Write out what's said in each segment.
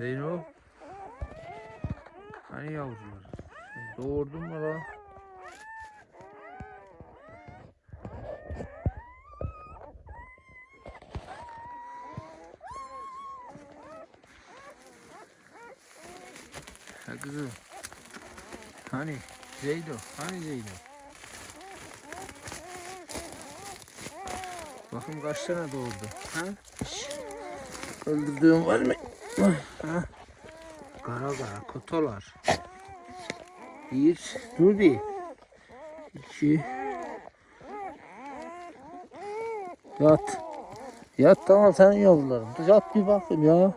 Zeyno. Hani yavrular? Doğurdun mu la? Ha kızım. Hani Zeydo? Hani Zeydo? Bakın kaç tane doğurdu. Ha? Şş. Öldürdüğüm var mı? Ha? Kara kara kotolar. Bir, bir. İki. Yat. Yat tamam senin yavruların. Yat bir bakayım ya.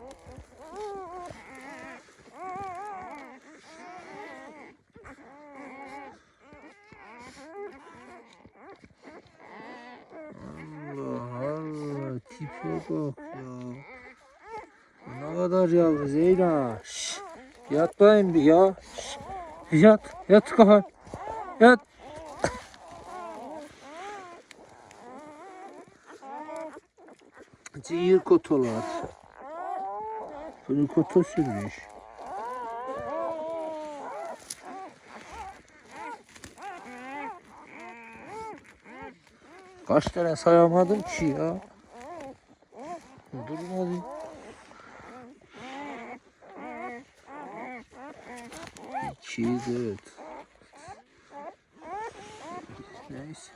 Allah Allah tipe bak ya. Kadar yavru Zeyna. Şş, yat bakayım bir ya. Şş, yat. Yat kafa. Yat. Zehir kotolar. Bunu koto sürmüş. Kaç tane sayamadım ki ya. Durun She's is it. Nice.